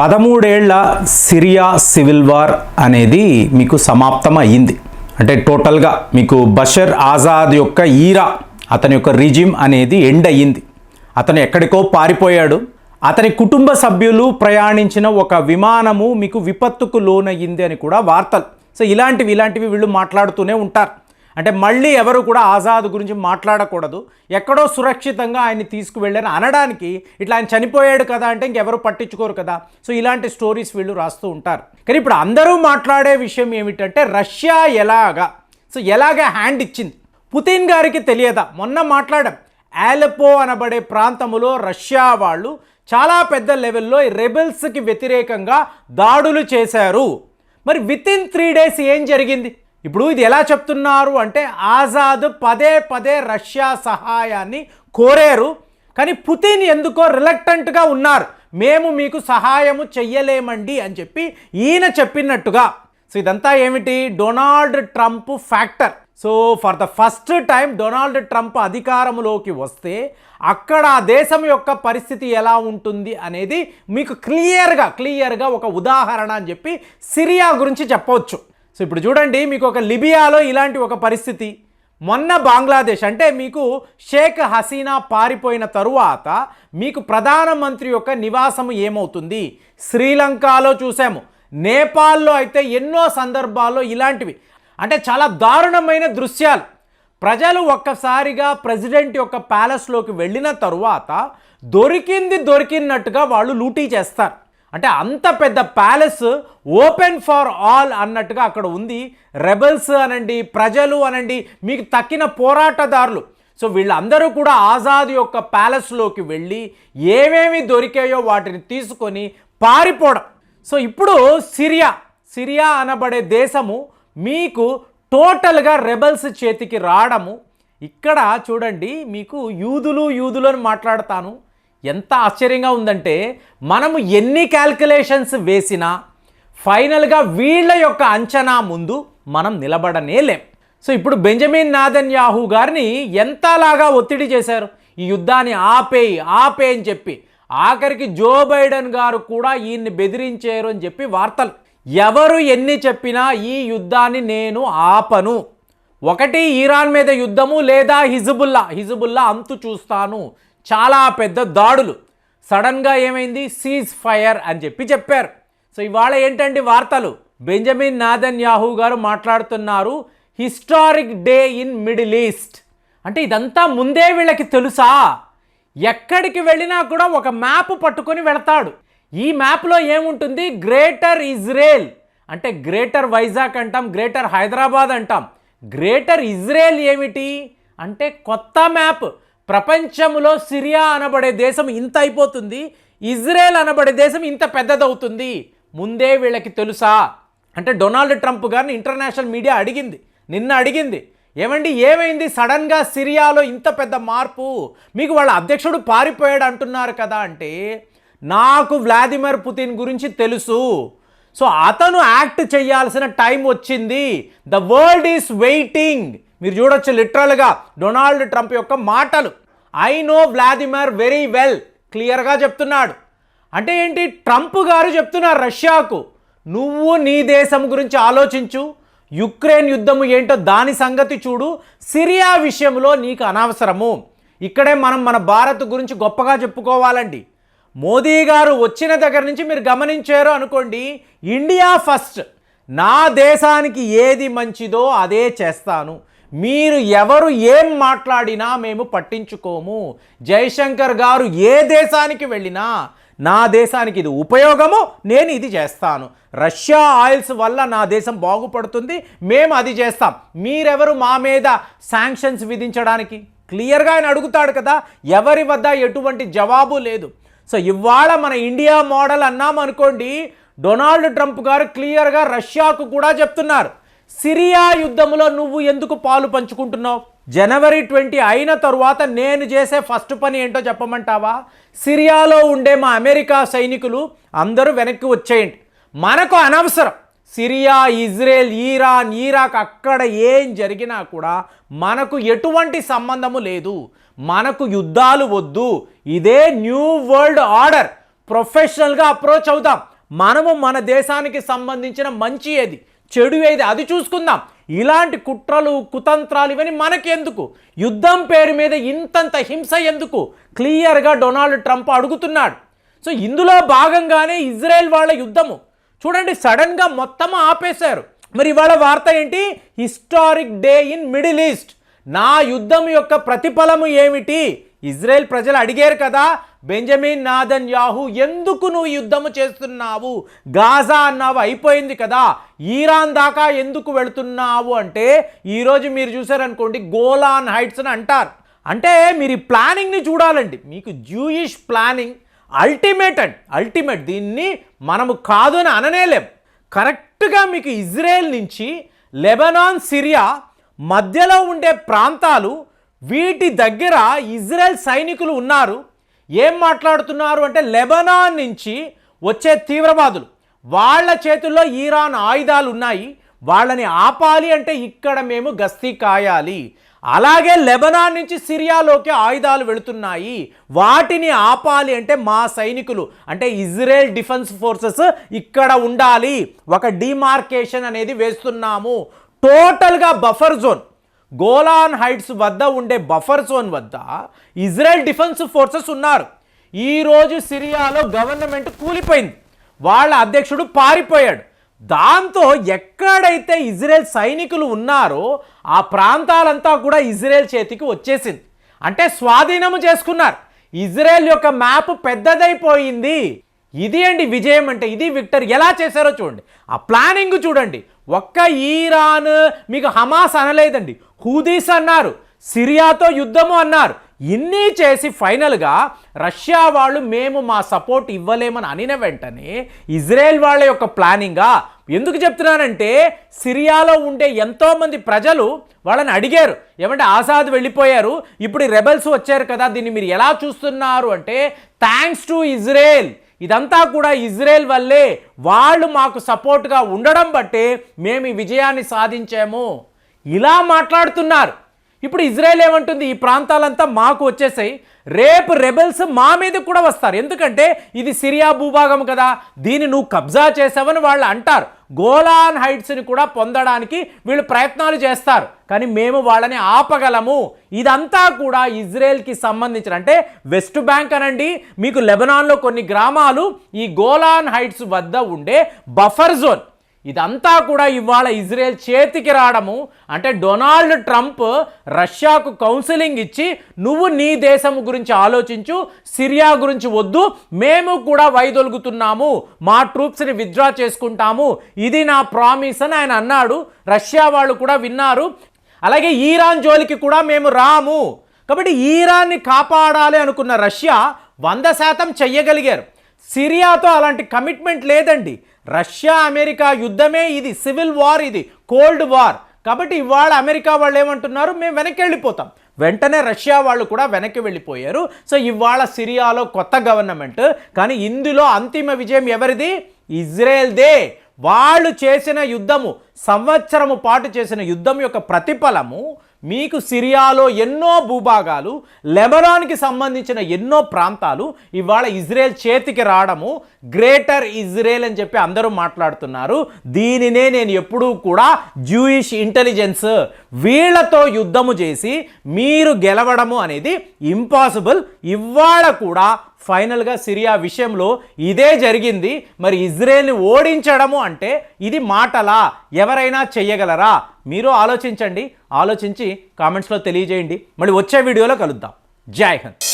పదమూడేళ్ళ Syria civil war అనేది మీకు సమాప్తం అయ్యింది అంటే టోటల్గా మీకు బషర్ ఆజాద్ యొక్క ఈరా అతని యొక్క రిజిమ్ అనేది ఎండ్ అయ్యింది అతను ఎక్కడికో పారిపోయాడు. అతని కుటుంబ సభ్యులు ప్రయాణించిన ఒక విమానము మీకు విపత్తుకు లోనయ్యింది అని కూడా వార్తలు. సో ఇలాంటివి ఇలాంటివి వీళ్ళు మాట్లాడుతూనే ఉంటారు. అంటే మళ్ళీ ఎవరు కూడా ఆజాద్ గురించి మాట్లాడకూడదు. ఎక్కడో సురక్షితంగా ఆయన్ని తీసుకువెళ్ళని అనడానికి ఇట్లా ఆయన చనిపోయాడు కదా అంటే ఇంకెవరు పట్టించుకోరు కదా. సో ఇలాంటి స్టోరీస్ వీళ్ళు రాస్తూ ఉంటారు. కానీ ఇప్పుడు అందరూ మాట్లాడే విషయం ఏమిటంటే రష్యా ఎలాగా? సో ఎలాగ హ్యాండ్ ఇచ్చింది? పుతిన్ గారికి తెలియదా? మొన్న మాట్లాడాం. ఆలెపో అనబడే ప్రాంతములో రష్యా వాళ్ళు చాలా పెద్ద లెవెల్లో రెబెల్స్కి వ్యతిరేకంగా దాడులు చేశారు. మరి విత్ ఇన్ త్రీ డేస్ ఏం జరిగింది? ఇప్పుడు ఇది ఎలా చెప్తున్నారు అంటే ఆజాద్ పదే పదే రష్యా సహాయాన్ని కోరారు. కానీ పుతిన్ ఎందుకో రిలక్టెంట్గా ఉన్నారు. మేము మీకు సహాయము చెయ్యలేమండి అని చెప్పి ఈయన చెప్పినట్టుగా. సో ఇదంతా ఏమిటి? Donald Trump factor. So for the first time Donald Trump అధికారంలోకి వస్తే అక్కడ ఆ దేశం యొక్క పరిస్థితి ఎలా ఉంటుంది అనేది మీకు క్లియర్గా క్లియర్గా ఒక ఉదాహరణ అని చెప్పి సిరియా గురించి చెప్పవచ్చు. సో ఇప్పుడు చూడండి మీకు ఒక లిబియాలో ఇలాంటి ఒక పరిస్థితి. మొన్న బంగ్లాదేశ్ అంటే మీకు షేక్ హసీనా పారిపోయిన తరువాత మీకు ప్రధానమంత్రి యొక్క నివాసము ఏమవుతుంది? శ్రీలంకలో చూసాము. నేపాల్లో అయితే ఎన్నో సందర్భాల్లో ఇలాంటివి. అంటే చాలా దారుణమైన దృశ్యాలు. ప్రజలు ఒక్కసారిగా ప్రెసిడెంట్ యొక్క ప్యాలెస్లోకి వెళ్ళిన తరువాత దొరికింది దొరికినట్టుగా వాళ్ళు లూటీ చేస్తారు. అంటే అంత పెద్ద ప్యాలెస్ ఓపెన్ ఫర్ ఆల్ అన్నట్టుగా అక్కడ ఉంది. రెబల్స్ అనండి ప్రజలు అనండి మీకు తక్కిన పోరాటదారులు. సో వీళ్ళందరూ కూడా ఆజాద్ యొక్క ప్యాలెస్లోకి వెళ్ళి ఏమేమి దొరికాయో వాటిని తీసుకొని పారిపోవడం. సో ఇప్పుడు సిరియా సిరియా అనబడే దేశము మీకు టోటల్గా రెబల్స్ చేతికి రావడము. ఇక్కడ చూడండి మీకు యూదులు యూదులు అని మాట్లాడతాను. ఎంత ఆశ్చర్యంగా ఉందంటే మనము ఎన్ని క్యాల్కులేషన్స్ వేసినా ఫైనల్గా వీళ్ళ యొక్క అంచనా ముందు మనం నిలబడనే లేం. సో ఇప్పుడు బెంజమిన్ నాదన్ యాహూ గారిని ఎంతలాగా ఒత్తిడి చేశారు? ఈ యుద్ధాన్ని ఆపేయి ఆపే అని చెప్పి. ఆఖరికి జో బైడెన్ గారు కూడా ఈయన్ని బెదిరించారు అని చెప్పి వార్తలు. ఎవరు ఎన్ని చెప్పినా ఈ యుద్ధాన్ని నేను ఆపను. ఒకటి ఇరాన్ మీద యుద్ధము లేదా హిజబుల్లా హిజబుల్లా అంతు చూస్తాను. చాలా పెద్ద దాడులు. సడన్గా ఏమైంది? సీజ్ ఫైర్ అని చెప్పి చెప్పారు. సో ఇవాళ ఏంటండి వార్తలు? బెంజమిన్ నాదన్ యాహూ గారు మాట్లాడుతున్నారు. Historic day in Middle East అంటే ఇదంతా ముందే వీళ్ళకి తెలుసా? ఎక్కడికి వెళ్ళినా కూడా ఒక మ్యాప్ పట్టుకొని వెళతాడు. ఈ మ్యాప్లో ఏముంటుంది? గ్రేటర్ ఇజ్రాయెల్ అంటే గ్రేటర్ వైజాగ్ అంటాం గ్రేటర్ హైదరాబాద్ అంటాం. గ్రేటర్ ఇజ్రాయెల్ ఏమిటి? అంటే కొత్త మ్యాప్. ప్రపంచంలో సిరియా అనబడే దేశం ఇంత అయిపోతుంది ఇజ్రాయెల్ అనబడే దేశం ఇంత పెద్దదవుతుంది. ముందే వీళ్ళకి తెలుసా? అంటే డొనాల్డ్ ట్రంప్ గారిని ఇంటర్నేషనల్ మీడియా అడిగింది నిన్న అడిగింది ఏమండి ఏమైంది? సడన్గా సిరియాలో ఇంత పెద్ద మార్పు? మీకు వాళ్ళ అధ్యక్షుడు పారిపోయాడు అంటున్నారు కదా అంటే నాకు వ్లాదిమిర్ పుతిన్ గురించి తెలుసు. సో అతను యాక్ట్ చేయాల్సిన టైం వచ్చింది. The world is waiting. మీరు చూడొచ్చు లిటరల్గా డొనాల్డ్ ట్రంప్ యొక్క మాటలు. I know Vladimir very well క్లియర్గా చెప్తున్నాడు. అంటే ఏంటి? ట్రంప్ గారు చెప్తున్నారు రష్యాకు. నువ్వు నీ దేశం గురించి ఆలోచించు. యుక్రెయిన్ యుద్ధము ఏంటో దాని సంగతి చూడు. సిరియా విషయంలో నీకు అనవసరము. ఇక్కడే మనం మన భారత్ గురించి గొప్పగా చెప్పుకోవాలండి. మోదీ గారు వచ్చిన దగ్గర నుంచి మీరు గమనించారు అనుకోండి. India first. నా దేశానికి ఏది మంచిదో అదే చేస్తాను. మీరు ఎవరు ఏం మాట్లాడినా మేము పట్టించుకోము. జయశంకర్ గారు ఏ దేశానికి వెళ్ళినా నా దేశానికి ఇది ఉపయోగము నేను ఇది చేస్తాను. రష్యా ఆయిల్స్ వల్ల నా దేశం బాగుపడుతుంది మేము అది చేస్తాం. మీరెవరు మా మీద శాంక్షన్స్ విధించడానికి? క్లియర్గా ఆయన అడుగుతాడు కదా ఎవరి వద్ద ఎటువంటి జవాబు లేదు. సో ఇవాళ మన ఇండియా మోడల్ అన్నామనుకోండి డొనాల్డ్ ట్రంప్ గారు క్లియర్గా రష్యాకు కూడా చెప్తున్నారు. సిరియా యుద్ధంలో నువ్వు ఎందుకు పాలు పంచుకుంటున్నావు? జనవరి ట్వంటీ అయిన తరువాత నేను చేసే ఫస్ట్ పని ఏంటో చెప్పమంటావా? సిరియాలో ఉండే మా అమెరికా సైనికులు అందరూ వెనక్కి వచ్చేయండి. మనకు అనవసరం. సిరియా ఇజ్రాయెల్ ఈరాన్ ఇరాక్ అక్కడ ఏం జరిగినా కూడా మనకు ఎటువంటి సంబంధము లేదు. మనకు యుద్ధాలు వద్దు. ఇదే న్యూ వరల్డ్ ఆర్డర్. ప్రొఫెషనల్గా అప్రోచ్ అవుతాం మనము మన దేశానికి సంబంధించిన మంచి ఏది? చెడు ఏది అది చూసుకుందాం. ఇలాంటి కుట్రలు కుతంత్రాలు ఇవన్నీ మనకెందుకు? యుద్ధం పేరు మీద ఇంతంత హింస ఎందుకు? క్లియర్గా డొనాల్డ్ ట్రంప్ అడుగుతున్నాడు. సో ఇందులో భాగంగానే ఇజ్రాయెల్ వాళ్ళ యుద్ధము. చూడండి సడన్గా మొత్తం ఆపేశారు. మరి ఇవాళ వార్త ఏంటి? Historic day in Middle East. నా యుద్ధం యొక్క ప్రతిఫలము ఏమిటి? ఇజ్రాయెల్ ప్రజలు అడిగారు కదా బెంజమిన్ నాదన్ యాహు ఎందుకు నువ్వు యుద్ధము చేస్తున్నావు? గాజా అన్నావు అయిపోయింది కదా. ఈరాన్ దాకా ఎందుకు వెళుతున్నావు? అంటే ఈరోజు మీరు చూసారనుకోండి గోలాన్ హైట్స్ అని అంటారు. అంటే మీరు ఈ ప్లానింగ్ని చూడాలండి. మీకు జూయిష్ ప్లానింగ్ అల్టిమేట్ అండి. అల్టిమేట్. దీన్ని మనము కాదు అని అననేలేం. కరెక్ట్గా మీకు ఇజ్రాయెల్ నుంచి లెబనాన్ సిరియా మధ్యలో ఉండే ప్రాంతాలు వీటి దగ్గర ఇజ్రాయెల్ సైనికులు ఉన్నారు. ఏం మాట్లాడుతున్నారు అంటే లెబనాన్ నుంచి వచ్చే తీవ్రవాదులు. వాళ్ళ చేతుల్లో ఈరాన్ ఆయుధాలు ఉన్నాయి. వాళ్ళని ఆపాలి అంటే ఇక్కడ మేము గస్తీ కాయాలి. అలాగే లెబనాన్ నుంచి సిరియాలోకి ఆయుధాలు వెళుతున్నాయి. వాటిని ఆపాలి అంటే మా సైనికులు అంటే ఇజ్రాయెల్ డిఫెన్స్ ఫోర్సెస్ ఇక్కడ ఉండాలి. ఒక డిమార్కేషన్ అనేది వేస్తున్నాము. టోటల్గా బఫర్ జోన్ గోలాన్ హైట్స్ వద్ద ఉండే బఫర్ జోన్ వద్ద ఇజ్రాయెల్ డిఫెన్స్ ఫోర్సెస్ ఉన్నారు. ఈరోజు సిరియాలో గవర్నమెంట్ కూలిపోయింది. వాళ్ళ అధ్యక్షుడు పారిపోయాడు. దాంతో ఎక్కడైతే ఇజ్రాయెల్ సైనికులు ఉన్నారో ఆ ప్రాంతాలంతా కూడా ఇజ్రాయెల్ చేతికి వచ్చేసింది. అంటే స్వాధీనము చేసుకున్నారు. ఇజ్రాయెల్ యొక్క మ్యాప్ పెద్దదైపోయింది. ఇది అండి విజయం అంటే ఇది విక్టర్ ఎలా చేశారో చూడండి. ఆ ప్లానింగ్ చూడండి. ఒక్క ఈరాన్ మీకు హమాస్ అనలేదండి. హూదీస్ అన్నారు సిరియాతో యుద్ధము అన్నారు. ఇన్ని చేసి ఫైనల్గా రష్యా వాళ్ళు మేము మా సపోర్ట్ ఇవ్వలేమని అనిన వెంటనే ఇజ్రాయెల్ వాళ్ళ యొక్క ప్లానింగా ఎందుకు చెప్తున్నానంటే సిరియాలో ఉండే ఎంతోమంది ప్రజలు వాళ్ళని అడిగారు. ఏమంటే ఆజాద్ వెళ్ళిపోయారు. ఇప్పుడు రెబల్స్ వచ్చారు కదా దీన్ని మీరు ఎలా చూస్తున్నారు అంటే థ్యాంక్స్ టు ఇజ్రాయెల్ ఇదంతా కూడా ఇజ్రాయెల్ వల్లే వాళ్ళు మాకు సపోర్ట్గా ఉండడం బట్టే మేము ఈ విజయాన్ని సాధించాము. ఇలా మాట్లాడుతున్నారు. ఇప్పుడు ఇజ్రాయెల్ ఏమంటుంది? ఈ ప్రాంతాలంతా మాకు వచ్చేసాయి. రేపు రెబెల్స్ మా మీద కూడా వస్తారు. ఎందుకంటే ఇది సిరియా భూభాగం కదా. దీన్ని నువ్వు కబ్జా చేసావని వాళ్ళు అంటారు. గోలాన్ హైట్స్ని కూడా పొందడానికి వీళ్ళు ప్రయత్నాలు చేస్తారు. కానీ మేము వాళ్ళని ఆపగలము. ఇదంతా కూడా ఇజ్రాయెల్కి సంబంధించిన అంటే వెస్ట్ బ్యాంక్ అనండి మీకు లెబనాన్లో కొన్ని గ్రామాలు ఈ గోలాన్ హైట్స్ వద్ద ఉండే బఫర్ జోన్. ఇదంతా కూడా ఇవాళ ఇజ్రాయెల్ చేతికి రావడము. అంటే డొనాల్డ్ ట్రంప్ రష్యాకు కౌన్సిలింగ్ ఇచ్చి నువ్వు నీ దేశం గురించి ఆలోచించు సిరియా గురించి వద్దు మేము కూడా వైదొలుగుతున్నాము మా ట్రూప్స్ని విత్డ్రా చేసుకుంటాము ఇది నా ప్రామిస్ అని ఆయన అన్నాడు. రష్యా వాళ్ళు కూడా విన్నారు. అలాగే ఈరాన్ జోలికి కూడా మేము రాము. కాబట్టి ఈరాన్ని కాపాడాలి అనుకున్న రష్యా వంద శాతం చెయ్యగలిగారు. సిరియాతో అలాంటి కమిట్మెంట్ లేదండి. రష్యా అమెరికా యుద్ధమే ఇది సివిల్ వార్ ఇది కోల్డ్ వార్. కాబట్టి ఇవాళ అమెరికా వాళ్ళు ఏమంటున్నారు? మేము వెనక్కి వెళ్ళిపోతాం. వెంటనే రష్యా వాళ్ళు కూడా వెనక్కి వెళ్ళిపోయారు. సో ఇవాళ సిరియాలో కొత్త గవర్నమెంట్. కానీ ఇందులో అంతిమ విజయం ఎవరిది? ఇజ్రాయెల్దే. వాళ్ళు చేసిన యుద్ధము సంవత్సరము పాటు చేసిన యుద్ధం యొక్క ప్రతిఫలము మీకు సిరియాలో ఎన్నో భూభాగాలు లెబనాన్కి సంబంధించిన ఎన్నో ప్రాంతాలు ఇవాళ ఇజ్రాయెల్ చేతికి రావడము గ్రేటర్ ఇజ్రాయెల్ అని చెప్పి అందరూ మాట్లాడుతున్నారు. దీనినే నేను ఎప్పుడూ కూడా జూయిష్ ఇంటెలిజెన్స్ వీళ్ళతో యుద్ధము చేసి మీరు గెలవడము అనేది ఇంపాసిబుల్. ఇవాళ కూడా ఫైనల్గా సిరియా విషయంలో ఇదే జరిగింది. మరి ఇజ్రాయెల్ని ఓడించడము అంటే ఇది మాటలా? ఎవరైనా చెయ్యగలరా? మీరు ఆలోచించండి. ఆలోచించి కామెంట్స్లో తెలియజేయండి. మళ్ళీ వచ్చే వీడియోలో కలుద్దాం. జై హింద్.